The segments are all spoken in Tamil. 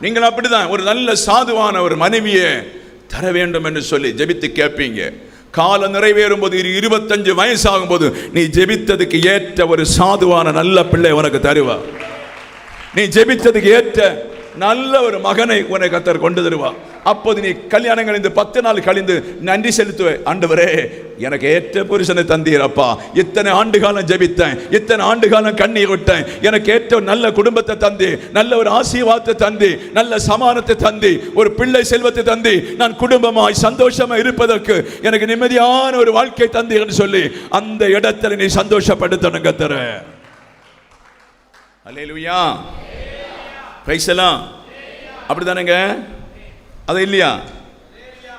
நீங்கள் அப்படிதான் ஒரு நல்ல சாதுவான ஒரு மனைவியை தர வேண்டும் என்று சொல்லி ஜெபித்து கேட்பீங்க. காலம் நிறைவேறும் போது இருபத்தஞ்சு வயசாகும் போது நீ ஜெபித்ததுக்கு ஏற்ற ஒரு சாதுவான நல்ல பிள்ளை உனக்கு தருவா. நீ ஜெபித்ததுக்கு ஏற்ற நல்ல ஒரு மகனை உனக்கு கத்தர் கொண்டு தருவா. அப்போது நீ கல்யாணம் கழிந்து பத்து நாள் கழிந்து நன்றி செலுத்துவ. ஆண்டவரே எனக்கு ஏற்ற புருஷனை தந்தீரப்பா இத்தனை ஆண்டு காலம் ஜெபித்தேன். இத்தனை ஆண்டு காலம் கண்ணீர் விட்டேன். எனக்கு ஏற்ற நல்ல குடும்பத்தை தந்தி நல்ல ஒரு ஆசீர்வாதத்தை தந்தி நல்ல சமானத்தை தந்தி ஒரு பிள்ளை செல்வத்தை தந்தி நான் குடும்பமாய் சந்தோஷமா இருப்பதற்கு எனக்கு நிம்மதியான ஒரு வாழ்க்கை தந்தி என்று சொல்லி அந்த இடத்துல நீ சந்தோஷப்படுத்தணும் கத்தர அல்லேலூயா பிரைசலாம் அப்படிதானேங்க அது இல்லையா?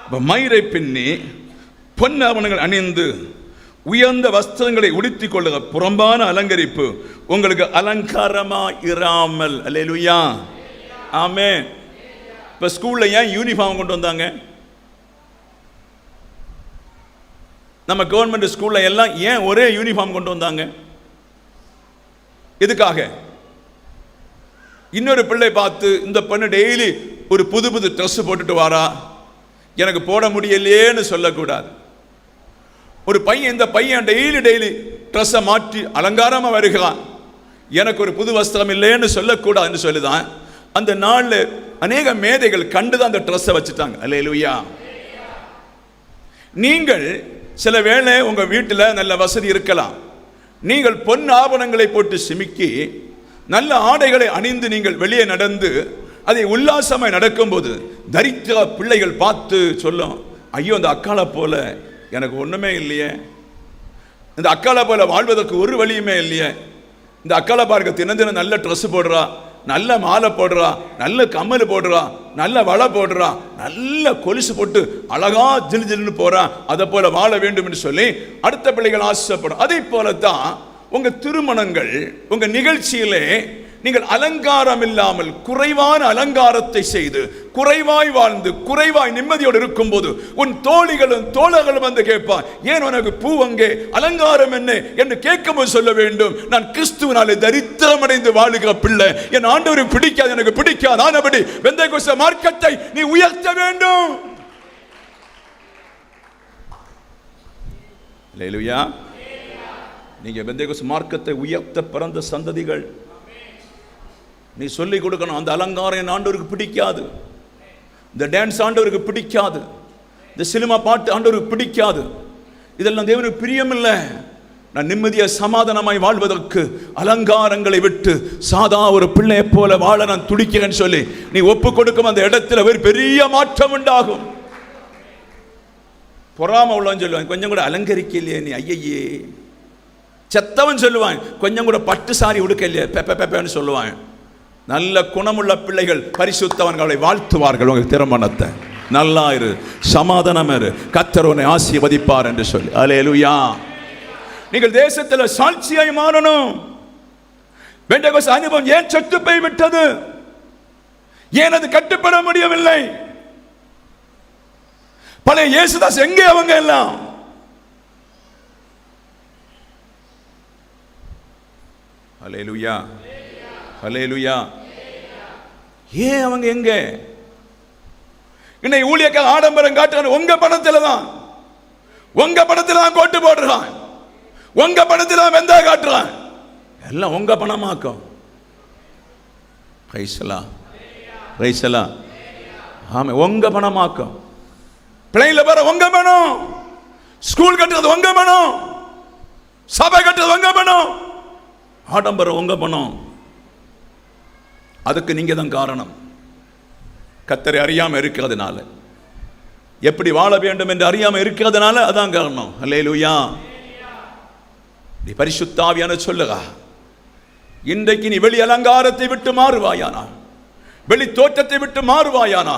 இப்போ மயிரை பின்னி பொன்னாவணங்கள் அணிந்து உயர்ந்த வஸ்திரங்களை உடுத்திக் கொள்ளுக புறம்பான அலங்கரிப்பு உங்களுக்கு அலங்காரமா இராமல். அல்லேலூயா. ஆமே இப்போ ஸ்கூலில் ஏன் யூனிஃபார்ம் கொண்டு வந்தாங்க? நம்ம கவர்மெண்ட் ஸ்கூலில் எல்லாம் ஏன் ஒரே யூனிஃபார்ம் கொண்டு வந்தாங்க? எதுக்காக? இன்னொரு பிள்ளை பார்த்து இந்த பொண்ணு டெய்லி ஒரு புது புது ட்ரெஸ்ஸு போட்டுட்டு வாரா எனக்கு போட முடியலையேன்னு சொல்லக்கூடாது. ஒரு பையன் இந்த பையன் டெய்லி டெய்லி ட்ரெஸ்ஸை மாற்றி அலங்காரமாக வருகிறான். எனக்கு ஒரு புது வஸ்திரம் இல்லைன்னு சொல்லக்கூடாதுன்னு சொல்லிதான் அந்த நாளில் அநேக மேதைகள் கண்டுதான் அந்த ட்ரெஸ்ஸை வச்சுட்டாங்க. அல்லேலூயா நீங்கள் சில வேளை உங்கள் வீட்டில் நல்ல வசதி இருக்கலாம். நீங்கள் பொன் ஆபணங்களை போட்டு சிமிக்கி நல்ல ஆடைகளை அணிந்து நீங்கள் வெளியே நடந்து அதை உல்லாசமாய் நடக்கும்போது தரித்திர பிள்ளைகள் பார்த்து சொல்லும் ஐயோ அந்த அக்காலை போல எனக்கு ஒன்றுமே இல்லையே. இந்த அக்காளை போல வாழ்வதற்கு ஒரு வழியுமே இல்லையே. இந்த அக்காளை பாருங்க தினம் தினம் நல்ல ட்ரெஸ் போடுறா நல்ல மாலை போடுறா நல்ல கம்மல் போடுறா நல்ல வலை போடுறா நல்ல கொலுசு போட்டு அழகா ஜில் ஜில்னு போகிறான் அதை போல வாழ வேண்டும் என்று சொல்லி அடுத்த பிள்ளைகள் ஆசைப்படும். அதே போலத்தான் உங்க திருமணங்கள் உங்க நிகழ்ச்சியிலே நீங்கள் அலங்காரம் இல்லாமல் குறைவான அலங்காரத்தை செய்து குறைவாய் வாழ்ந்து குறைவாய் நிம்மதியோடு இருக்கும்போது உன் தோழிகளும் தோழர்களும் வந்து கேட்பா ஏன் உனக்கு பூ அங்கே? அலங்காரம் என்ன? என்று கேட்கும்போது சொல்ல வேண்டும் நான் கிறிஸ்துவனாலே தரித்திரமடைந்து வாழுகிற பிள்ளை. என் ஆண்டவருக்கு பிடிக்காது எனக்கு பிடிக்காது. ஆனபடி வெந்த கொச மார்க்கத்தை நீ உயர்த்த வேண்டும். லேலுயா நீங்க பெந்தேகோஸ் மார்க்கத்தை உயர்த்த பிறந்த சந்ததிகள் நீ சொல்லிக் கொடுக்கணும். அந்த அலங்காரம் என் ஆண்டவருக்கு பிடிக்காது. இந்த டான்ஸ் ஆண்டவருக்கு பிடிக்காது. இந்த சினிமா பாட்டு ஆண்டவருக்கு பிடிக்காது. இதெல்லாம் தேவனுக்கு பிரியமில்லை. நான் நிம்மதியாக சமாதானமாய் வாழ்வதற்கு அலங்காரங்களை விட்டு சாதா ஒரு பிள்ளையை போல வாழ நான் துடிக்கிறேன்னு சொல்லி நீ ஒப்பு கொடுக்கும் அந்த இடத்துல ஒரு பெரிய மாற்றம் உண்டாகும். பொறாம உள்ளவன் சொல்லுவான் கொஞ்சம் கூட அலங்கரிக்க இல்லையே நீ ஐயையே. செத்தவன் சொல்லுவான் கொஞ்சம் கூட பட்டு சாரி உடுக்கலையே. பெப்ப பெப்பன்னு சொல்லுவான். நல்ல குணமுள்ள பிள்ளைகள் பரிசுத்தவன்களை வாழ்த்துவார்கள் உங்கள் திருமணத்தை. நல்லா இரு. சமாதானம் இரு. கத்தர் உன்னை ஆசீர்வதிப்பார் என்று சொல்லி. அலேலுயா நீங்கள் தேசத்தில் சாட்சியாய் மாறணும். பெண்டகோஸ் அனுபவம் ஏன் சத்து போய் விட்டது? ஏன் அது கட்டுப்பட முடியவில்லை? பழைய இயேசுதாஸ் எங்கே அவங்க எல்லாம்? அலேலுயா ஹலேலுயா ஏன் அவங்க எங்க? இன்னைக்கு ஊழியக்கார ஆடம்பரம் காட்டுறான். உங்க பணத்தில் தான். உங்க பணத்தில் தான் கோட்டு போடுறான். உங்க பணத்தில் தான் வெந்தா காட்டுறான். எல்லாம் உங்க பணமாக்கும். ரைசலா ரைசலா ஆமாம் உங்க பணமாக்கும். பிள்ளைங்கள பாரு உங்க பணம். ஸ்கூல் கட்டுறது உங்க பணம். சபை கட்டுறது உங்க பணம். ஆடம்பரம் உங்க பணம். அதுக்கு நீங்க தான் காரணம். கத்தரை அறியாமல் இருக்கிறதுனால. எப்படி வாழ வேண்டும் என்று அறியாமல் இருக்கிறதுனால அதான் காரணம். அல்லேலூயா நீ பரிசுத்தாவியான சொல்லுகா இன்றைக்கு நீ வெளி அலங்காரத்தை விட்டு மாறுவாயானா வெளி தோற்றத்தை விட்டு மாறுவாயானா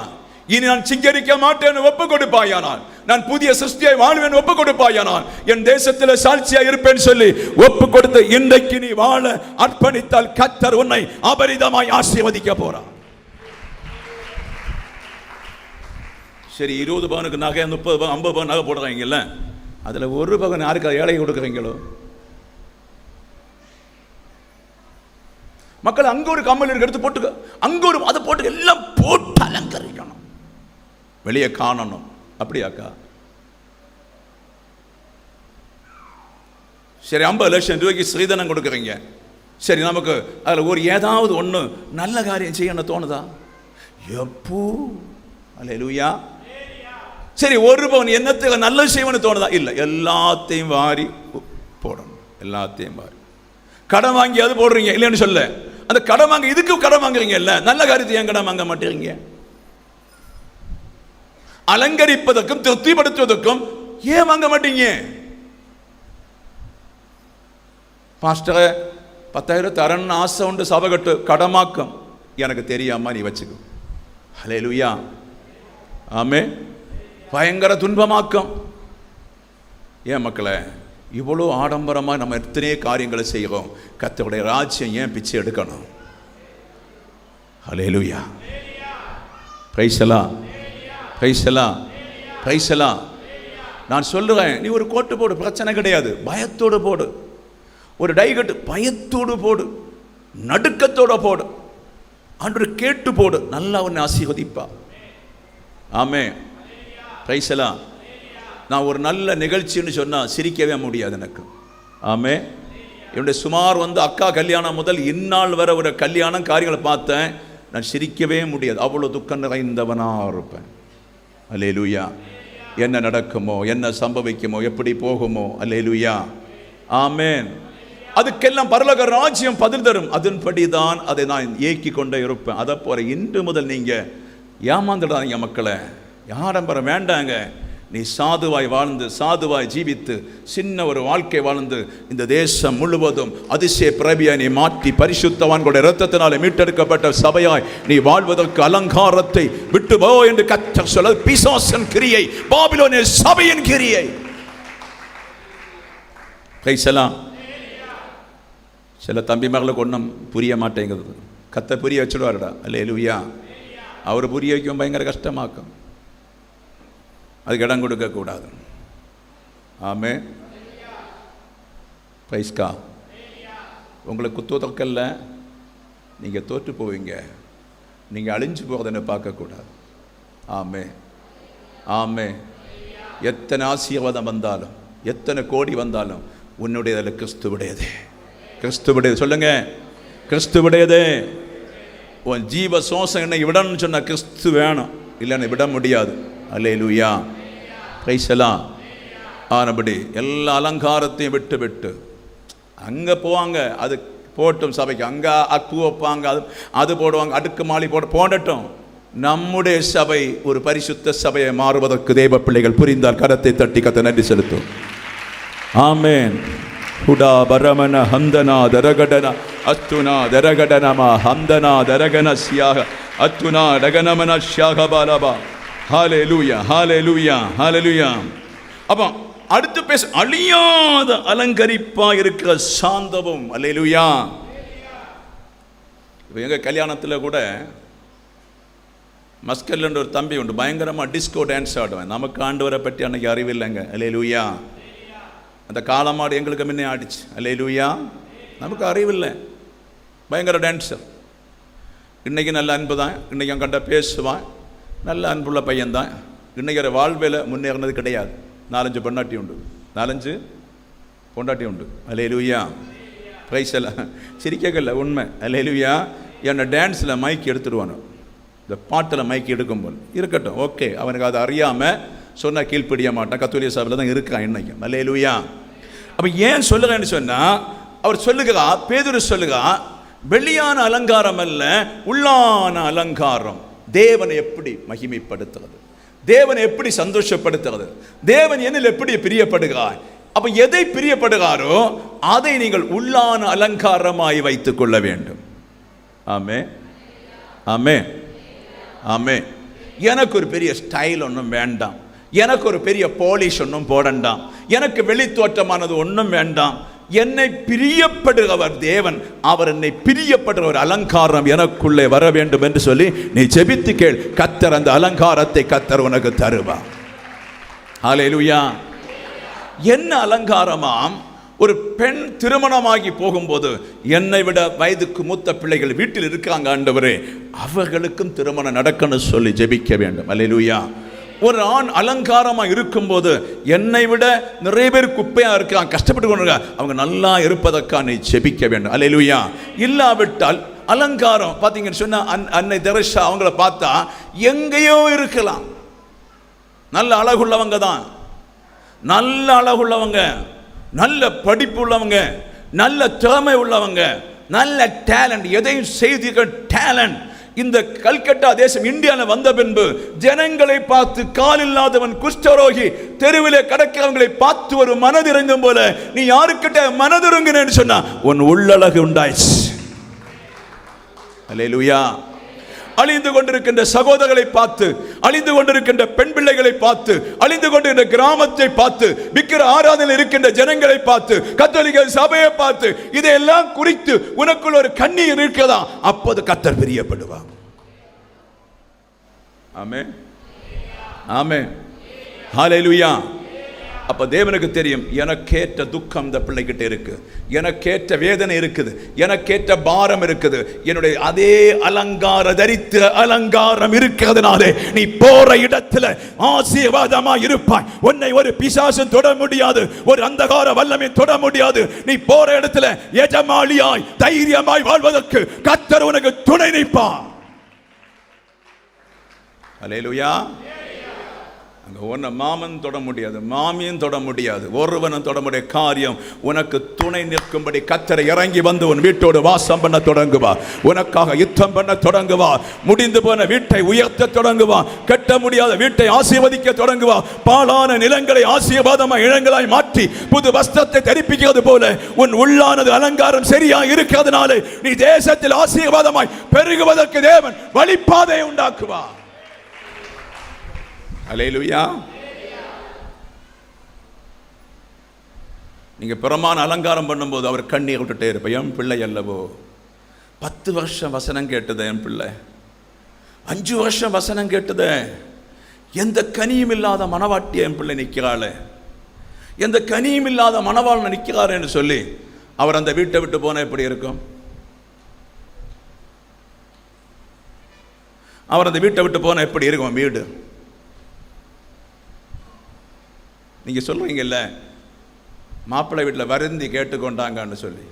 இனி நான் சிங்கரிக்க மாட்டேன் ஒப்பு கொடுப்பாயானால் நான் புதிய சிருஷ்டியை வாழ்வேன் ஒப்பு கொடுப்பாயானால் என் தேசத்தில் சாட்சியா இருப்பேன் சொல்லி ஒப்பு கொடுத்து இன்றைக்கு நீ வாழ அர்ப்பணித்தால் கத்தர் உன்னை அபரிதமாய் ஆசீர்வதிக்க போறான் சரி இருபது பவனுக்கு நகை முப்பது பவன் ஐம்பது பவன் நகை போடுறாங்கல்ல? அதில் ஒரு பவன் யாருக்கு ஏழை கொடுக்குறீங்களோ? மக்கள் அங்கே ஒரு கம்மல் எடுத்து போட்டுக்க அங்க ஒரு அதை போட்டு எல்லாம் போட்டு அலங்கரிக்கணும். வெளியே காணணும். அப்படியாக்கா? சரி ஐம்பது லட்சம் ரூபாய்க்கு ஸ்ரீதனம் கொடுக்குறீங்க. சரி நமக்கு அதில் ஒரு ஏதாவது ஒன்று நல்ல காரியம் செய்யணும் தோணுதா? எப்போ? அல்லேலூயா. சரி ஒரு பவன் என்னத்தில் நல்ல செய்வனு தோணுதா? இல்லை எல்லாத்தையும் வாரி போடணும். எல்லாத்தையும் வாரி. கடன் வாங்கி அது போடுறீங்க இல்லைன்னு சொல்ல. அந்த கடன் வாங்க இதுக்கு கடன் வாங்குறீங்க இல்லை நல்ல காரியத்தை ஏன் கடன் வாங்க மாட்டேறீங்க? அலங்கரிப்பதற்கும் திருப்திப்படுத்துவதற்கும் ஏன் வாங்க மாட்டீங்க? பாஸ்டர் பத்தாயிரம் தரன்னு ஆசை உண்டு சபை கட்டு கடமாக்கம். எனக்கு தெரியாம நீ வச்சுக்கோ. ஹலே லுயா ஆமே பயங்கர துன்பமாக்கம். ஏன் மக்களை இவ்வளோ ஆடம்பரமாக நம்ம எத்தனையோ காரியங்களை செய்கிறோம். கத்தோடைய ராஜ்யம் ஏன் பிச்சை எடுக்கணும்? ஹலே லுயா பிரைசலா பைசலா பைசலா நான் சொல்லுறேன் நீ ஒரு கோட்டு போடு பிரச்சனை கிடையாது. பயத்தோடு போடு. ஒரு டைகட்டு பயத்தோடு போடு. நடுக்கத்தோடு போடு. அன்று கேட்டு போடு. நல்லா உன்னை ஆசீர்வதிப்பா ஆமே பைசலா நான் ஒரு நல்ல நிகழ்ச்சின்னு சொன்னால் சிரிக்கவே முடியாது எனக்கு. ஆமே என்னுடைய சுமார் வந்து அக்கா கல்யாணம் முதல் இந்நாள் வர ஒரு கல்யாணம் காரியங்களை பார்த்தேன். நான் சிரிக்கவே முடியாது. அவ்வளோ துக்கம் நிறைந்தவனாக இருப்பேன். அல்லே லூயா என்ன நடக்குமோ என்ன சம்பவிக்குமோ எப்படி போகுமோ அல்லே லூயா ஆமேன் அதுக்கெல்லாம் பரலக ராஜ்யம் பதில் தரும். அதன்படி தான் அதை நான் ஏக்கி கொண்டே இருப்பேன். அதை போல இன்று முதல் நீங்கள் ஏமாந்துடாதீங்க மக்களை. யாரம்பரம் வேண்டாங்க. நீ சாதுவாய் வாழ்ந்து சாதுவாய் ஜீவித்து சின்ன ஒரு வாழ்க்கை வாழ்ந்து இந்த தேசம் முழுவதும் அதிசய பிரபியை நீ மாற்றி பரிசுத்தவான்களுடைய இரத்தத்தினாலே மீட்டெடுக்கப்பட்ட சபையாய் நீ வாழ்வதற்கு அலங்காரத்தை விட்டு போ என்று கற்ற சொல்ல பிசாசன் கிரியை பாபிலோனிய சபையின் கிரியை. கைசலாம் சில தம்பிமார்களுக்கு ஒன்றும் புரிய மாட்டேங்குது. கத்தை புரிய வச்சுடுவாருடா. அல்ல எலுவியா அவர் புரிய வைக்கும் பயங்கர கஷ்டமாக்கும். அதுக்கு இடம் கொடுக்கக்கூடாது ஆமே பிரைஸ்கா உங்களுக்கு குத்துவதற்கல்ல. நீங்கள் தோற்று போவீங்க. நீங்கள் அழிஞ்சு போகிறதுன்னு பார்க்கக்கூடாது ஆமே ஆமே எத்தனை ஆசீர்வாதம் வந்தாலும் எத்தனை கோடி வந்தாலும் உன்னுடையதில் கிறிஸ்துவுடையதே. கிறிஸ்துவுடையது. சொல்லுங்க. கிறிஸ்துவுடையதே. உன் ஜீவ சோசம் என்னை விடணும்னு சொன்னால் கிறிஸ்து வேணும். இல்லைன்னு விட முடியாது. அல்லே லூயா கைசலாம். ஆனபடி எல்லா அலங்காரத்தையும் விட்டு விட்டு. அங்கே போவாங்க அது போட்டும் சபைக்கு. அங்கே பூ வைப்பாங்க அது அது போடுவாங்க அடுக்கு மாலி போட போடட்டும். நம்முடைய சபை ஒரு பரிசுத்த சபையை மாறுவதற்கு தேவ பிள்ளைகள் புரிந்தால் கரத்தை தட்டி கத்த நன்றி செலுத்தும் ஆமேன். ஹுடா பரமன ஹந்தனா தரகடன அத்துனா தரகடனமா ஹந்தனா தரகன சியாக அத்துனா ரகனமன ஷியாக பாலபா. ஹாலே லூயா ஹாலே லூயா ஹாலே லூயா அப்போ அடுத்து பேச அழியாத அலங்கரிப்பா இருக்கிற சாந்தமும் அலையலுயா இப்போ எங்கள் கல்யாணத்தில் கூட மஸ்கல்ன்ற ஒரு தம்பி உண்டு பயங்கரமாக டிஸ்கோ டான்ஸ் ஆடுவேன். நமக்கு ஆண்டவரை பற்றி அன்னைக்கு அறிவில்லைங்க அலையலுயா அந்த காலமாடு எங்களுக்கு முன்னே ஆடிச்சு அலையலுயா நமக்கு அறிவில்லை பயங்கர டான்ஸர் இன்றைக்கி நல்ல அன்பு தான் இன்றைக்கி கண்ட பேசுவான். நல்ல அன்புள்ள பையன்தான். இன்னைக்கிற வாழ்வில் முன்னேறினது கிடையாது. நாலஞ்சு பொண்டாட்டி உண்டு. நாலஞ்சு பொண்டாட்டி உண்டு. அலையலுவியா லூயா ப்ரைஸ் எல்லாம் சிரிக்கல உண்மை. அலையலுவியா என்னை டான்ஸில் மைக் எடுத்துடுவானு. இந்த பாட்டில் மைக் எடுக்கும் போல் இருக்கட்டும் ஓகே அவனுக்கு அதை அறியாமல் சொன்னால் கீழ்ப்பிடிய மாட்டான். கத்தோலிய சபையில் தான் இருக்கான் இன்னைக்கும். அலையலுவியா அப்போ ஏன் சொல்லுறேன்னு சொன்னால் அவர் சொல்லுகிறா பேதுரு சொல்லுகா வெளியான அலங்காரம் அல்ல உள்ளான அலங்காரம். தேவனை எப்படி மகிமைப்படுத்துறது? தேவனை எப்படி சந்தோஷப்படுத்துகிறது தேவன் என்னில் எப்படி பிரியப்படுகிறார்? அப்போ எதை பிரியப்படுகிறாரோ அதை நீங்கள் உள்ளான அலங்காரமாய் வைத்துக் கொள்ள வேண்டும். ஆமே ஆமே ஆமே எனக்கு ஒரு பெரிய ஸ்டைல் ஒன்றும் வேண்டாம். எனக்கு ஒரு பெரிய போலீஷ் ஒன்றும் போடண்டாம். எனக்கு வெளித்தோற்றமானது ஒன்றும் வேண்டாம். என்னை பிரியப்படுகிறவர் தேவன். அவர் என்னை பிரியப்படுற ஒரு அலங்காரம் எனக்குள்ளே வர வேண்டும் என்று சொல்லி நீ ஜெபித்து கேள். கத்தர் அந்த அலங்காரத்தை கத்தர் உனக்கு தருவா. ஹalleluya என்ன அலங்காரமாம் ஒரு பெண் திருமணமாகி போகும்போது என்னை விட வயதுக்கு மூத்த பிள்ளைகள் வீட்டில் இருக்காங்க ஆண்டவரே. அவர்களுக்கும் திருமணம் நடக்கணும் சொல்லி ஜெபிக்க வேண்டும். அல்லேலூயா ஒரு ஆண் அலங்காரமாக இருக்கும்போது என்னை விட நிறைய பேர் குப்பையாக இருக்காங்க கஷ்டப்பட்டு கொண்டு அவங்க நல்லா இருப்பதற்காக நீ ஜெபிக்க வேண்டும். அல்லேலூயா இல்லாவிட்டால் அலங்காரம் பார்த்தீங்கன்னு சொன்னால் அன்- அன்னை தெரசா அவங்கள பார்த்தா எங்கேயோ இருக்கலாம். நல்ல அழகுள்ளவங்க தான். நல்ல அழகுள்ளவங்க நல்ல படிப்பு உள்ளவங்க நல்ல திறமை உள்ளவங்க நல்ல டேலண்ட் எதையும் செய்திகள் டேலண்ட் இந்த கல்கட்டா தேசம் இந்தியாவில் வந்த பின்பு ஜனங்களை பார்த்து கால் இல்லாதவன் குஷ்டரோகி தெருவிலே கடக்கிறவங்களை பார்த்து ஒரு மனதிறங்கும் போல நீ யாருக்கிட்ட மனதிறங்குன்னு சொன்னா உன் உள்ளழகு உண்டாயிச்சு அல்லேலூயா அழிந்து கொண்டிருக்கின்ற சகோதரர்களை பார்த்து அழிந்து கொண்டிருக்கின்ற பெண் பிள்ளைகளை பார்த்து அழிந்து கொண்டிருக்கிற கிராமத்தை பார்த்து விக்கிர ஆராதனை இருக்கின்ற ஜனங்களை பார்த்து கத்தோலிக்க சபையை பார்த்து இதையெல்லாம் குறித்து உனக்குள் ஒரு கண்ணீர் இருக்கதா அப்போது கத்தர் பிரியப்படுவார். ஆமே ஆமே ஹalleluya. அப்போ தேவனுக்கு தெரியும் எனக்கேற்ற துக்கம் இந்த பிள்ளைகிட்ட இருக்கு. எனக்கேற்ற வேதனை இருக்குது. எனக்கேற்ற பாரம் இருக்குது. என்னுடைய அதே அலங்கார தரித்த அலங்காரம் இருக்கிறதுனாலே நீ போற இடத்துல ஆசீர்வாதமா இருப்பாய். உன்னை ஒரு பிசாசு தொட முடியாது. ஒரு அந்தகார வல்லமை தொட முடியாது. நீ போற இடத்துல எஜமாளியாய் தைரியமாய் வாழ்வதற்கு கத்தர் உனக்கு துணை நிற்பான் அலேலுயா அந்த உன்னை மாமன் தொட முடியாது மாமியும் தொட முடியாது ஒருவனும் தொட முடிய காரியம். உனக்கு துணை நிற்கும்படி கத்தரை இறங்கி வந்து உன் வீட்டோடு வாசம் பண்ண தொடங்குவா. உனக்காக யுத்தம் பண்ண தொடங்குவா. முடிந்து போன வீட்டை உயர்த்த தொடங்குவா. கட்ட முடியாத வீட்டை ஆசீர்வதிக்க தொடங்குவா. பாலான நிலங்களை ஆசீர்வாதமாக இளங்களாய் மாற்றி புது வஸ்திரத்தை தரிப்பிக்கிறது போல உன் உள்ளானது அலங்காரம் சரியா இருக்கிறதுனாலே நீ தேசத்தில் ஆசீர்வாதமாய் பெருகுவதற்கு தேவன் வழிப்பாதையை உண்டாக்குவா அலேலுயா நீங்க பிரமாண அலங்காரம் பண்ணும்போது அவர் கண்ணீர் விட்டுட்டே இருப்பேன் என் பிள்ளை அல்லவோ? பத்து வருஷம் வசனம் கேட்டது என் பிள்ளை. அஞ்சு வருஷம் வசனம் கேட்டது எந்த கனியும் இல்லாத மனவாட்டி என் பிள்ளை நிற்கிறாளே? எந்த கனியும் இல்லாத மணவாளன் நிற்கிறாருன்னு சொல்லி அவர் அந்த வீட்டை விட்டு போன எப்படி இருக்கும்? அவர் அந்த வீட்டை விட்டு போன எப்படி இருக்கும்? வீடு. நீங்கள் சொல்றீங்கல்ல மாப்பிள்ளை வீட்டில் வருந்தி கேட்டுக்கொண்டாங்கன்னு சொல்லி.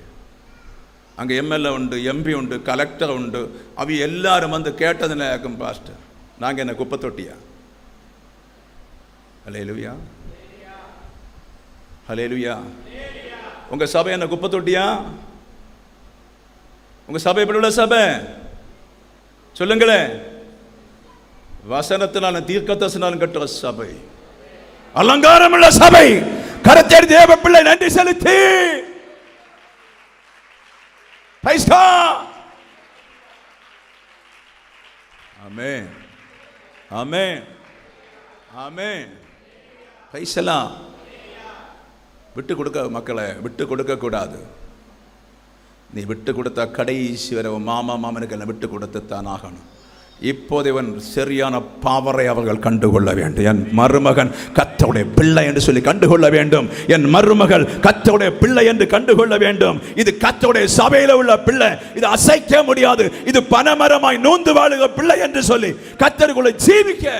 அங்கே எம்எல்ஏ உண்டு எம்பி உண்டு கலெக்டர் உண்டு அவ எல்லாரும் வந்து கேட்டதுன்னு இருக்கும் பாஸ்டர் நாங்கள் என்ன குப்பை தொட்டியா ஹலேலுயா லுவியா உங்கள் சபை என்ன குப்பை தொட்டியா உங்கள் சபை எப்படி உள்ள சபை? சொல்லுங்களேன். வசனத்தினாலும் தீர்க்கத்தசனாலும் கட்டுற சபை. அலங்காரம் உள்ள சபை. கரத்தேடி தேவ பிள்ளை நன்றி செலுத்தி. Praise God. Amen. பைசலாம் விட்டு கொடுக்க மக்களை விட்டு கொடுக்க கூடாது. நீ விட்டு கொடுத்த கடைசி வர மாமா மாமனுக்கு எல்லாம் விட்டு கொடுத்து தான் ஆகணும். இப்போது இவன் சரியான பாவரை அவர்கள் கண்டுகொள்ள வேண்டும். என் மருமகன் கத்தவுடைய பிள்ளை என்று சொல்லி கண்டுகொள்ள வேண்டும். என் மருமகள் கத்தவுடைய பிள்ளை என்று கண்டுகொள்ள வேண்டும். இது கத்தவுடைய சபையில் உள்ள பிள்ளை. இது அசைக்க முடியாது. இது பனமரமாய் நூந்து வாழுக பிள்ளை என்று சொல்லி கத்தருக்குள்ள ஜீவிக்க.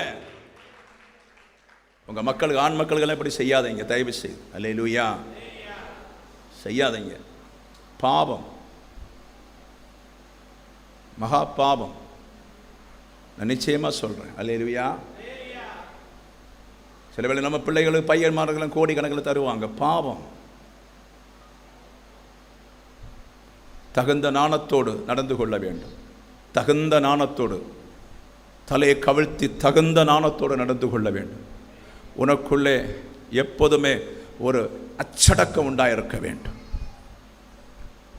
உங்க மக்களுக்கு ஆண் மக்களுக்கெல்லாம் இப்படி செய்யாதீங்க. தயவு செய்து அல்லேலூயா. செய்யாதீங்க. பாவம். மகா பாவம். நான் நிச்சயமா சொல்றேன். அல்லேலூயா சில வேளை நம்ம பிள்ளைகளுக்கு பையன்மார்களும் கோடிக்கணக்கில் தருவாங்க. பாவம். தகுந்த நாணத்தோடு நடந்து கொள்ள வேண்டும். தகுந்த நாணத்தோடு. தலையை கவிழ்த்தி தகுந்த நாணத்தோடு நடந்து கொள்ள வேண்டும். உனக்குள்ளே எப்போதுமே ஒரு அச்சடக்கம் உண்டாயிருக்க வேண்டும்.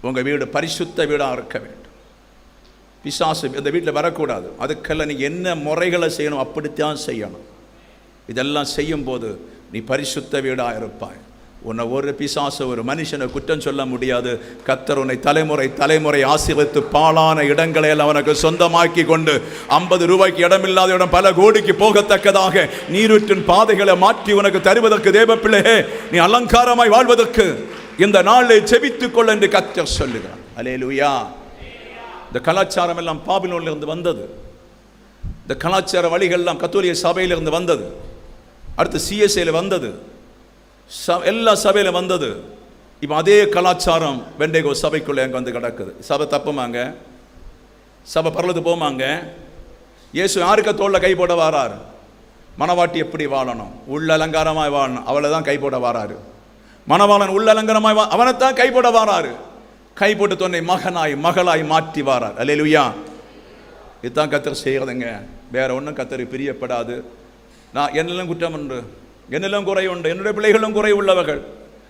உங்க வீடு பரிசுத்த வீடாக இருக்க வேண்டும். பிசாசு இந்த வீட்டில் வரக்கூடாது. அதுக்கெல்லாம் நீ என்ன முறைகளை செய்யணும் அப்படித்தான் செய்யணும். இதெல்லாம் செய்யும்போது நீ பரிசுத்த வீடாக இருப்பாய். உன்னை ஒரு பிசாசு ஒரு மனுஷனை குற்றம் சொல்ல முடியாது. கத்தர் உன்னை தலைமுறை தலைமுறை ஆசீர்வித்து பாழான இடங்களை எல்லாம் அவனுக்கு சொந்தமாக்கி கொண்டு ஐம்பது ரூபாய்க்கு இடமில்லாத இடம் பல கோடிக்கு போகத்தக்கதாக நீரூற்றின் பாதைகளை மாற்றி உனக்கு தருவதற்கு தேவப்பிள்ளையே நீ அலங்காரமாய் வாழ்வதற்கு இந்த நாளில் செபித்துக் கொள்ள என்று கத்தர் சொல்லுகிறான் அலே லூயா இந்த கலாச்சாரம் எல்லாம் பாபிலோனிலிருந்து வந்தது. இந்த கலாச்சார வழிகள்லாம் கத்தோலிய சபையிலிருந்து வந்தது. அடுத்து சிஎஸ்ஐல வந்தது. ச- எல்லா சபையில் வந்தது. இப்போ அதே கலாச்சாரம் வெண்டைகோ சபைக்குள்ளே அங்கே வந்து கிடக்குது. சபை தப்புமாங்க? சபை பரலது போமாங்க? இயேசு யாருக்க தோளில் கை போட வாரார்? மணவாட்டி எப்படி வாழணும்? உள்ள அலங்காரமாய் வாழணும். அவளை தான் கை போட வாராரு. மணவாளன் உள்ள அலங்காரமாய் வா அவனைத்தான் கை போட வாராரு. கை போட்டு தன்னை மகனாய் மகளாய் மாற்றி வாரார். அல்லேலூயா. இதுதான் கத்தர் செய்கிறதுங்க. வேற ஒன்றும் கத்தர் பிரியப்படாது. நான் என்னெல்லாம் குற்றம் உண்டு. என்னெல்லாம் குறை உண்டு. என்னுடைய பிள்ளைகளும் குறை உள்ளவர்கள்.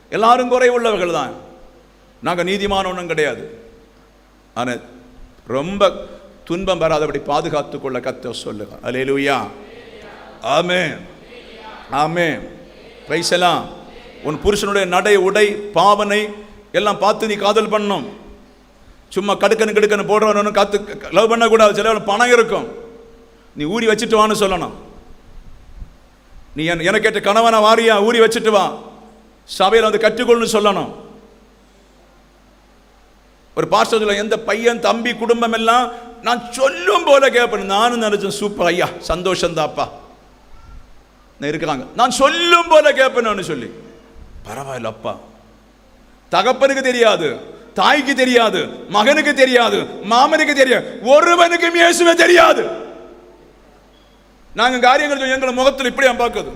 எல்லாரும் குறை உள்ளவர்கள் தான். நாங்கள் நீதிமான ஒன்றும் கிடையாது. ஆனால் ரொம்ப துன்பம் வராதபடி பாதுகாத்து கொள்ள கத்தர் சொல்லுங்க அலேலுயா ஆமே ஆமே பைசலாம் உன் புருஷனுடைய நடை உடை பாவனை எல்லாம் பார்த்து நீ காதல் பண்ணணும் சும்மா கடுக்கன்னு கடுக்கன்னு போடுறவனு காத்து லவ் பண்ணக்கூடாது. சில பணம் இருக்கும். நீ ஊறி வச்சுட்டு வான்னு சொல்லணும். நீ என் எனக்கு கேட்ட கணவனை வாரியா ஊறி வச்சுட்டு வா. சபையில் வந்து கற்றுக்கொள்னு சொல்லணும். ஒரு பாஸ்டர் எந்த பையன் தம்பி குடும்பம் எல்லாம் நான் சொல்லும் போல கேட்பேன் நானும் நினைச்சேன் சூப்பர் ஐயா சந்தோஷம் தாப்பா இருக்கிறாங்க. நான் சொல்லும் போல கேட்பேன்னு சொல்லி. பரவாயில்ல அப்பா தகப்பனுக்கு தெரியாது தாய்க்கு தெரியாது மகனுக்கு தெரியாது மாமனுக்கு தெரியாது ஒருவனுக்கும் இயேசுவே தெரியாது. நாங்கள் காரியங்கள் சொல்லி எங்களை முகத்தில் இப்படி பார்க்குது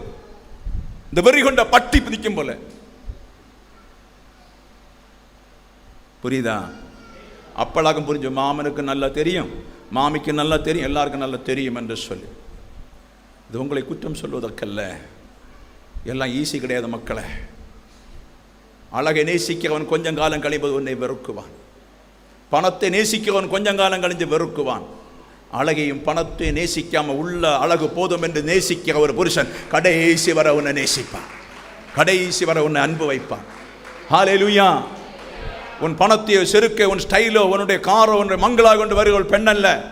இந்த வெறி கொண்ட பட்டி பிடிக்கும் போல. புரியுதா? அப்பளாகம் புரிஞ்சு மாமனுக்கு நல்லா தெரியும் மாமிக்கு நல்லா தெரியும் எல்லாருக்கும் நல்லா தெரியும் என்று சொல்லி. இது உங்களை குற்றம் சொல்வதற்கல்ல எல்லாம் ஈஸி கிடையாது மக்களை. அழகை நேசிக்கிறவன் கொஞ்சம் காலம் கழிப்பது உன்னை வெறுக்குவான். பணத்தை நேசிக்கிறவன் கொஞ்சம் காலம் கழிஞ்சு வெறுக்குவான். அழகையும் பணத்தை நேசிக்காம உள்ள அழகு போதும் என்று நேசிக்கிற ஒரு புருஷன் கடைசி வர உன்னை நேசிப்பான். கடைசி வர உன்னை அன்பு வைப்பான். ஹalleluya உன் பணத்தையோ செருக்கை உன் ஸ்டைலோ உன்னுடைய காரோ உன்னுடைய மங்களாக கொண்டு வருகிற பெண் அல்ல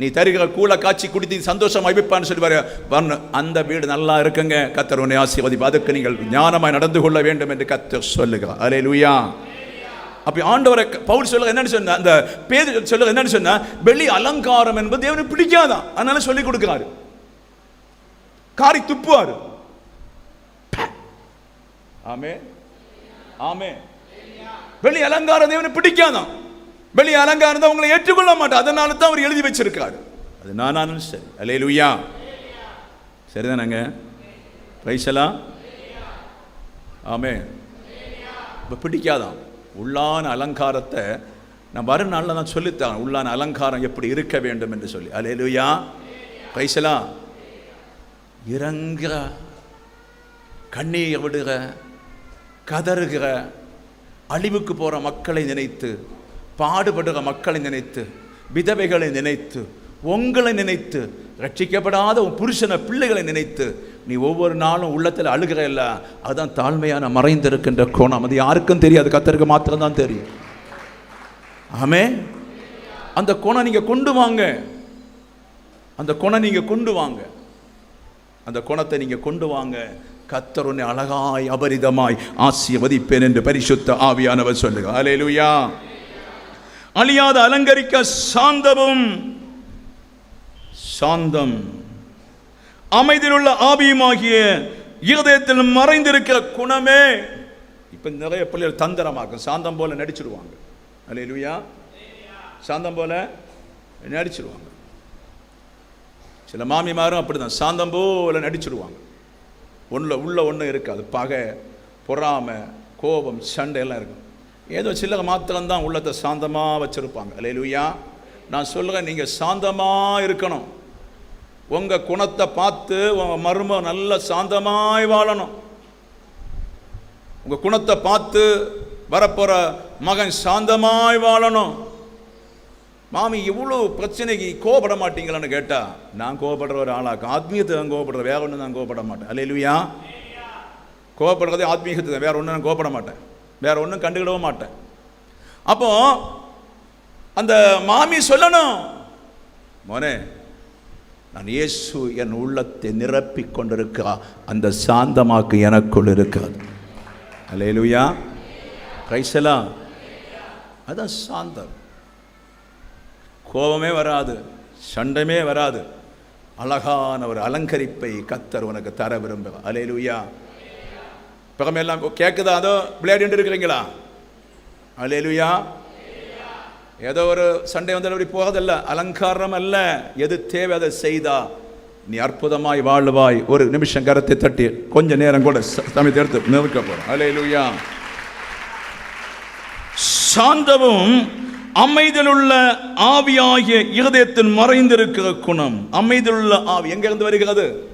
நீ தருகிற கூல காட்சி குடித்து சந்தோஷம் வைப்பான்னு சொல்லி வர வரணும் அந்த வீடு நல்லா இருக்குங்க. கத்தர் உன்னை ஆசீர்வதிப்பு அதுக்கு நீங்கள் ஞானமாய் நடந்து கொள்ள வேண்டும் என்று கத்தர் சொல்லுகிறார். அலே லூயா அப்படி ஆண்டவரை பவுல் சொல்ல என்னன்னு சொன்னா அந்த பேது சொல்ல என்னன்னு சொன்னா வெளி அலங்காரம் என்பது தேவனுக்கு பிடிக்காதான் அதனால சொல்லி கொடுக்குறாரு. காரி துப்புவாரு. ஆமே ஆமே வெளி அலங்காரம் தேவனுக்கு பிடிக்காதான் வெளி அலங்காரம் தான் உங்களை ஏற்றுக்கொள்ள மாட்டேன் அதனால தான் அவர் எழுதி வச்சிருக்காரு. அது நானாலும் சரி. அலே லுய்யா சரிதானங்க பைசலா ஆமே இப்போ பிடிக்காதான் உள்ளான அலங்காரத்தை நான் வர நாளில் நான் சொல்லித்தான் உள்ளான அலங்காரம் எப்படி இருக்க வேண்டும் என்று சொல்லி. அலே லுய்யா பைசலா இறங்குற கண்ணீர் விடுகிற கதறுகிற அழிவுக்கு போகிற மக்களை நினைத்து பாடுபடுகிற மக்களை நினைத்து விதவைகளை நினைத்து உங்களை நினைத்து ரட்சிக்கப்படாத உன் புருஷனை பிள்ளைகளை நினைத்து நீ ஒவ்வொரு நாளும் உள்ளத்தில் அழுகிற இல்லை அதுதான் தாழ்மையான மறைந்திருக்கின்ற கோணம். அது யாருக்கும் தெரியாது கத்தருக்கு மாத்திரம்தான் தெரியும். ஆமே அந்த குணம் நீங்கள் கொண்டு வாங்க. அந்த குணம் நீங்கள் கொண்டு வாங்க. அந்த குணத்தை நீங்கள் கொண்டு வாங்க. கத்தர் உன்னை அழகாய் அபரிதமாய் ஆசிர்வதிப்பேன் என்று பரிசுத்த ஆவியானவர் சொல்லுங்க அலேலுயா அழியாத அலங்கரிக்க சாந்தமும் சாந்தம். அமைதியிலுள்ள ஆவியுமாகிய இருதயத்தில் மறைந்திருக்கிற குணமே இப்ப நிறைய பிள்ளைகள் தந்திரமாக்கும். சாந்தம் போல நடிச்சிருவாங்க. அலேலுயா சாந்தம் போல நடிச்சிருவாங்க. சில மாமிமாரும் அப்படிதான். சாந்தம் போல நடிச்சிருவாங்க. ஒன்றில் உள்ள ஒன்றும் இருக்காது. பகை பொறாமை கோபம் சண்டை எல்லாம் இருக்கும். ஏதோ சிலர் மாத்திரம்தான் உள்ளத்தை சாந்தமாக வச்சுருப்பாங்க. அல்லேலூயா. நான் சொல்கிறேன் நீங்கள் சாந்தமாக இருக்கணும். உங்கள் குணத்தை பார்த்து உங்கள் மரும நல்ல சாந்தமாய் வாழணும். உங்கள் குணத்தை பார்த்து வரப்போகிற மகன் சாந்தமாய் வாழணும். மாமி இவ்வளோ பிரச்சனைக்கு கோபப்பட மாட்டீங்களான்னு கேட்டால் நான் கோபப்படுற ஒரு ஆளாக்கும் ஆத்மீகத்தை தான் கோபப்படுற வேற ஒன்றும் நான் கோபப்பட மாட்டேன். அல்லையா கோபப்படுறதே ஆத்மீகத்தை தான் வேற ஒன்று நான் கோபப்பட மாட்டேன். வேற ஒன்றும் கண்டுக்கிடவும் மாட்டேன். அப்போ அந்த மாமி சொல்லணும் மோனே நான் இயேசு என் உள்ளத்தை நிரப்பி கொண்டிருக்கிறா அந்த சாந்தமாக்கு எனக்குள் இருக்காது. அலையலுயா கைசலா அதான் சாந்தம். கோபமே வராது சண்டமே வராது. அழகான ஒரு அலங்கரிப்பை கத்தர் உனக்கு தர விரும்ப அலையலுயா எல்லாம் கேட்குதா அதோ விளையாடிட்டு இருக்கிறீங்களா? அலையிலுயா ஏதோ ஒரு சண்டை வந்து அப்படி போகாதல்ல. அலங்காரம் அல்ல எது தேவை அதை செய்தா? நீ அற்புதமாய் வாழ்வாய். ஒரு நிமிஷம் கரத்தை தட்டி கொஞ்ச நேரம் கூட ச- சமயத்தை எடுத்து நிற்க போறோம் அலையிலுயா சாந்தமும் அமைதலுள்ள ஆவியாகிய இருதயத்தின் மறைந்திருக்கிற குணம். அமைதலுள்ள ஆவி எங்கிருந்து வருகிறது?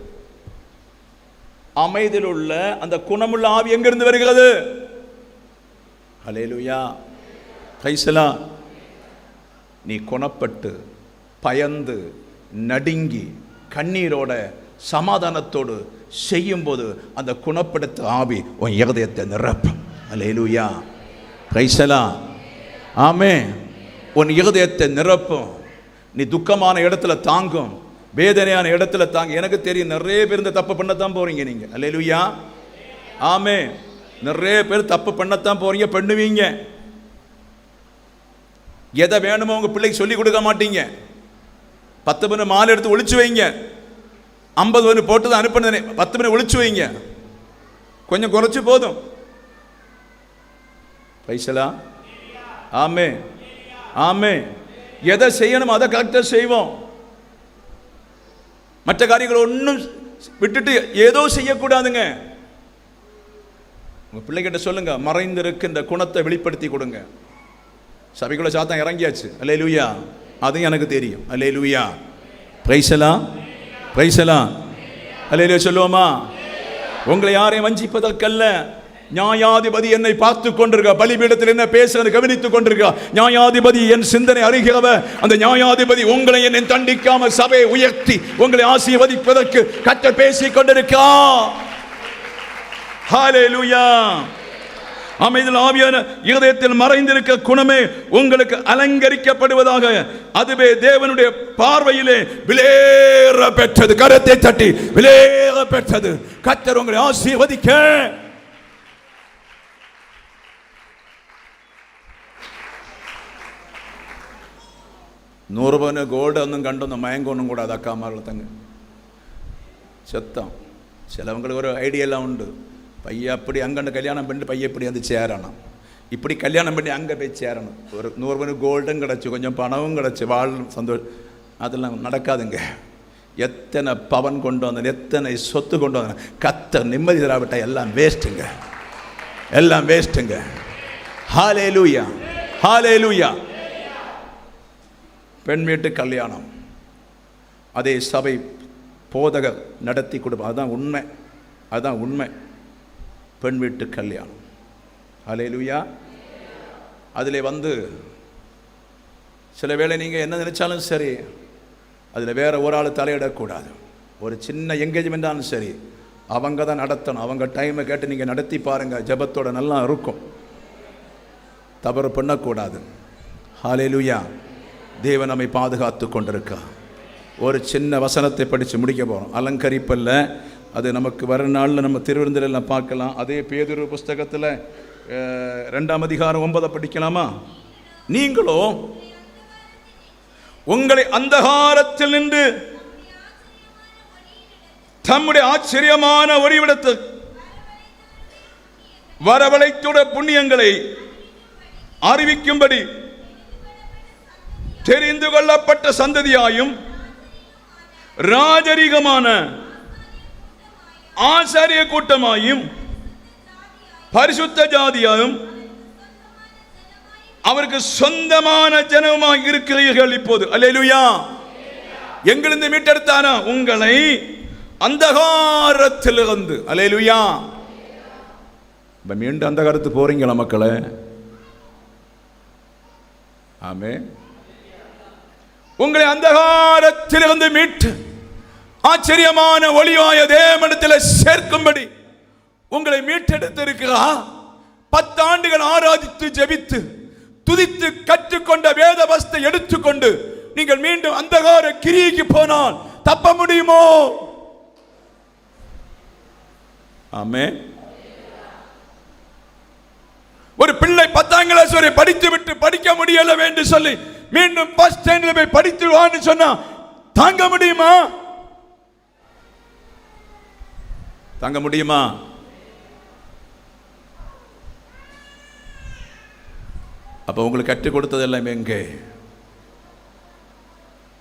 அமைதியில் உள்ள அந்த குணமுள்ள ஆவி எங்கிருந்து வருகிறது? ஹலேலுயா கைசலா நீ குணப்பட்டு பயந்து நடுங்கி கண்ணீரோட சமாதானத்தோடு செய்யும்போது அந்த குணப்படுத்த ஆவி உன் இருதயத்தை நிரப்பும். அல்லேலூயா கைசலா ஆமே உன் இருதயத்தை நிரப்பும். நீ துக்கமான இடத்துல தாங்கும். வேதனையான இடத்துல தாங்க. எனக்கு தெரியும் நிறைய பேர் இந்த தப்பு பண்ணத்தான் போறீங்க நீங்க. அல்லேலூயா. ஆமே நிறைய பேர் தப்பு பண்ணத்தான் போறீங்க பண்ணுவீங்க. எதை வேணுமோ உங்க பிள்ளைக்கு சொல்லி கொடுக்க மாட்டீங்க. பத்து மணி மாலை எடுத்து ஒழிச்சு வைங்க. ஐம்பது மணி போட்டு தான் அனுப்பினதே பத்து மணி ஒழிச்சு வைங்க. கொஞ்சம் குறைச்சு போதும். பைசலா ஆமே ஆமே எதை செய்யணும் அதை கரெக்டாக செய்வோம். மற்ற காரியங்களை ஒன்றும் விட்டுட்டு ஏதோ செய்யக்கூடாதுங்க. உங்கள் பிள்ளைகிட்ட சொல்லுங்க மறைந்திருக்கின்ற குணத்தை வெளிப்படுத்தி கொடுங்க. சபைக்குள்ள சாத்தம் இறங்கியாச்சு. அல்லே லூயா அதுவும் எனக்கு தெரியும். அல்லே லூயா பிரைசலாம் பிரைசலாம் அல்லே சொல்லுவோமா? உங்களை யாரையும் வஞ்சிப்பதற்கல்ல. நியாயாதிபதி என்னை பார்த்து கொண்டிருக்க பலிபீடத்தில் என்ன பேசுறது கவனித்துக் கொண்டிருக்க. நியாயாதிபதி என் சிந்தனை அருகிறவ அந்த நியாயாதிபதி உங்களை என்னை தண்டிக்காம சபையை உயர்த்தி உங்களை ஆசீர்வதிப்பதற்கு கற்ற பேசிக் கொண்டிருக்கா. ஹாலே லூயா அமைதியில் ஆவியான இருதயத்தில் மறைந்திருக்க குணமே உங்களுக்கு அலங்கரிக்கப்படுவதாக அதுவே தேவனுடைய பார்வையிலே விலேற பெற்றது. கரத்தை தட்டி விலேற பெற்றது. கத்தர் உங்களை ஆசீர்வதிக்க. നൂറ് പവന് ഗോൾഡ് ഒന്നും കണ്ടൊന്നും മയങ്കൊന്നും കൂടാതെ അക്കാമാർത്തങ്ങ് செத்தான் சிலவங்களுக்கு ஒரு ஐடியெல்லாம் உண்டு பையன் அப்படி அங்கண்டு கல்யாணம் பண்ணி பையன் இப்படி வந்து சேரணும் இப்படி கல்யாணம் பண்ணி அங்கே போய் சேரணும் ஒரு நூறு மணி கோல்டும் கிடச்சி கொஞ்சம் பணமும் கிடச்சி வாழ் சந்தோஷம் அதெல்லாம் நடக்காதுங்க எத்தனை பவன் கொண்டு வந்தேன் எத்தனை சொத்து கொண்டு வந்தேன் கத்த நிம்மதி தராவிட்டா எல்லாம் வேஸ்ட்டுங்க எல்லாம் வேஸ்ட்டுங்க ஹாலே லூயா ஹாலே லூயா பெண் வீட்டு கல்யாணம். அதே சபை போதகர் நடத்தி கொடுப்போம் அதுதான் உண்மை. அதுதான் உண்மை. பெண் வீட்டு கல்யாணம். அலையலுயா அதில் வந்து சில வேளை நீங்கள் என்ன நினச்சாலும் சரி அதில் வேறு ஒரு ஆள் தலையிடக்கூடாது. ஒரு சின்ன என்கேஜ்மெண்ட்டாலும் சரி அவங்க தான் நடத்தணும். அவங்க டைமை கேட்டு நீங்கள் நடத்தி பாருங்கள் ஜெபத்தோட நல்லா இருக்கும். தவறு பண்ணக்கூடாது. ஹalleluya. தேவன் நம்மை பாதுகாத்து கொண்டிருக்கா ஒரு சின்ன வசனத்தை படித்து முடிக்க போகிறோம் அலங்கரிப்பல்ல. அது நமக்கு வர நாளில் நம்ம திருவிருந்தலில் பார்க்கலாம். அதே பேதுரு புஸ்தகத்தில் ரெண்டாம் அதிகாரம் ஒன்பதை படிக்கலாமா? நீங்களோ உங்களை அந்தகாரத்தில் நின்று தம்முடைய ஆச்சரியமான ஒளிவிடத்து வரவழைத்துட புண்ணியங்களை அறிவிக்கும்படி தெரிந்து கொள்ளப்பட்ட சந்ததியாயும் ராஜரிகமான ஆசாரிய கூட்டமாயும் பரிசுத்த ஜாதியாயும் அவருக்கு சொந்தமான ஜனமாக இருக்கிறீர்கள் இப்போது. அல்லேலூயா. எங்கிருந்து மீட்டெடுத்தானா? உங்களை அந்தகாரத்திலிருந்து. அல்லேலூயா. இப்ப மீண்டும் அந்தகாரத்து போறீங்களா மக்களே? ஆமே உங்களை அந்தகாரத்திலிருந்து மீட்டு ஆச்சரியமான ஒளிவாய தேவனத்தில் சேர்க்கும்படி உங்களை மீட்டெடுத்திருக்கிறா பத்தாண்டுகள் ஆராதித்து ஜெபித்து துதித்து கற்றுக்கொண்ட வேத வஸ்தை எடுத்துக்கொண்டு நீங்கள் மீண்டும் அந்தகார கிரிக்கு போனால் தப்ப முடியுமோ? ஆமே ஒரு பிள்ளை பத்தாம் கிளாஸ் வரை படித்து விட்டு படிக்க முடியல என்று சொல்லி மீண்டும் பஸ் ஸ்டாண்ட்ல போய் படித்து வான்னு சொன்னா தாங்க முடியுமா? தாங்க முடியுமா? அப்ப உங்களுக்கு கற்றுக் கொடுத்தது எல்லாம் எங்கே?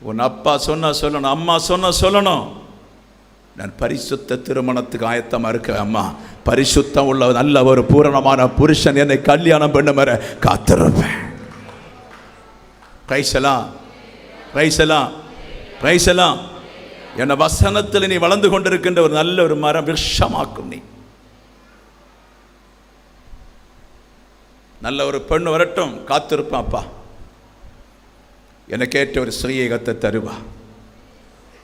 உன் அப்பா சொன்ன சொல்லணும் அம்மா சொன்ன சொல்லணும். நான் பரிசுத்த திருமணத்துக்கு ஆயத்தமாக இருக்கேன் அம்மா. பரிசுத்தம் உள்ள நல்ல ஒரு பூரணமான புருஷன். என்னை கல்யாணம் பண்ண வர காத்திருப்பேன். பிரைசலாம் பிரைசலாம் பிரைசலாம் என்ன வசனத்தில் நீ வளர்ந்து கொண்டிருக்கின்ற ஒரு நல்ல ஒரு மரம் விஷமாக்கும் நீ. நல்ல ஒரு பெண் வரட்டும் காத்திருப்பான் அப்பா. எனக்கேற்ற ஒரு ஸ்ரீயகத்தை தருவா.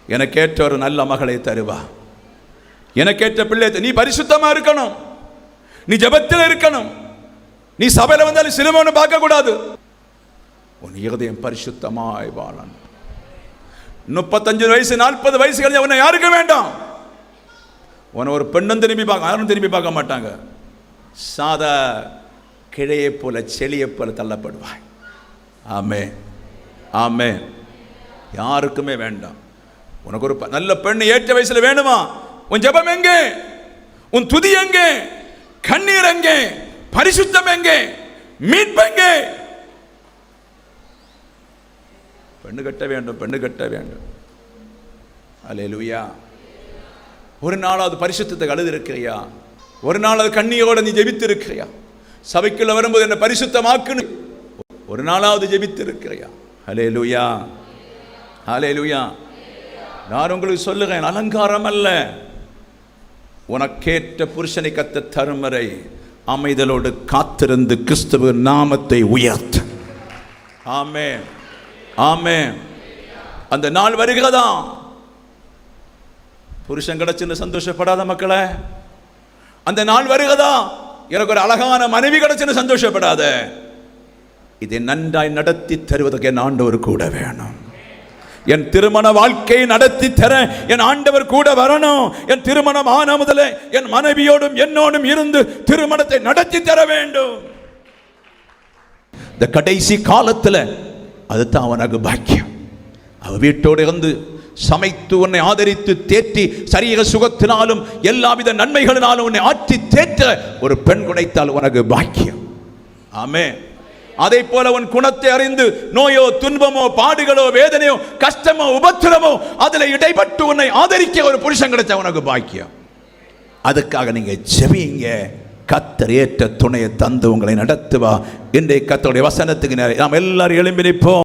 எனக்கேற்ற ஒரு நல்ல மகளை தருவா. எனக்கேற்ற பிள்ளை நீ பரிசுத்தமாக இருக்கணும். நீ ஜெபத்தில் இருக்கணும். நீ சபையில் வந்தாலும் சினிமான்னு பார்க்கக்கூடாது. உன் இருதயம் பரிசுத்தமாய் வாழணும். முப்பத்தஞ்சு வயசு நாற்பது வயசு கழிஞ்ச உன்னை யாருக்கு வேண்டாம்? உன்னை ஒரு பெண்ணும் திரும்பி பார்க்க யாரும் திரும்பி பார்க்க மாட்டாங்க. சாதா கிழையை போல செளியை போல தள்ளப்படுவாய். ஆமே ஆமே யாருக்குமே வேண்டாம். உனக்கு ஒரு நல்ல பெண் ஏற்ற வயசுல வேணுமா? உன் ஜெபம் எங்கே? உன் துதி எங்கே? கண்ணீர் எங்கே? பரிசுத்தம் எங்கே? மீட்பு எங்கே பெண்ணு கட்ட வேண்டும் பெண்ணு கட்ட வேண்டும். அல்லேலூயா. ஒரு நாளாவது பரிசுத்தத்தை கழுதிருக்கிறியா ஒரு ஒரு நாளாவது கண்ணியோட நீ ஜெபித்து இருக்கிறியா சபைக்குள்ள வரும்போது என்ன பரிசுத்தமாக்குன்னு ஒரு நாளாவது ஜெபித்து இருக்கிறியா அலே லூயா நான் உங்களுக்கு சொல்லுகிறேன் அலங்காரம் அல்ல உனக்கேற்ற புருஷனை கத்த தரும் வரை அமைதலோடு காத்திருந்து கிறிஸ்துவ நாமத்தை உயர்த்து. ஆமே ஆமே அந்த நாள் வருகதான் புருஷன் கிடைச்சுன்னு சந்தோஷப்படாத மக்களை. அந்த நாள் வருகதான் எனக்கு ஒரு அழகான மனைவி கிடைச்சுன்னு சந்தோஷப்படாத. இதை நன்றாய் நடத்தி தருவதற்கு என் ஆண்டவர் கூட வேணும். என் திருமண வாழ்க்கையை நடத்தி தர என் ஆண்டவர் கூட வரணும். என் திருமணம் ஆன முதலே என் மனைவியோடும் என்னோடும் இருந்து திருமணத்தை நடத்தி தர வேண்டும். இந்த கடைசி காலத்தில் அதுதான் அவனுக்கு பாக்கியம். அவ வீட்டோடு இருந்து சமைத்து உன்னை ஆதரித்து தேற்றி சரீர சுகத்தினாலும் எல்லாவித நன்மைகளினாலும் உன்னை ஆற்றி தேற்ற ஒரு பெண் குடைத்தால் உனக்கு பாக்கியம். ஆமே அதை போல உன் குணத்தை அறிந்து நோயோ துன்பமோ பாடுகளோ வேதனையோ கஷ்டமோ உபத்திரமோ அதுல இடைப்பட்டு உன்னை ஆதரிக்க ஒரு புருஷன் கிடைச்ச உனக்கு பாக்கியம். அதுக்காக நீங்க செவிங்க கத்தர் ஏற்ற துணையை தந்து உங்களை நடத்துவா. இன்றைய கத்தருடைய வசனத்துக்கு நாம் எல்லாரும் எழும்பி நிற்போம்.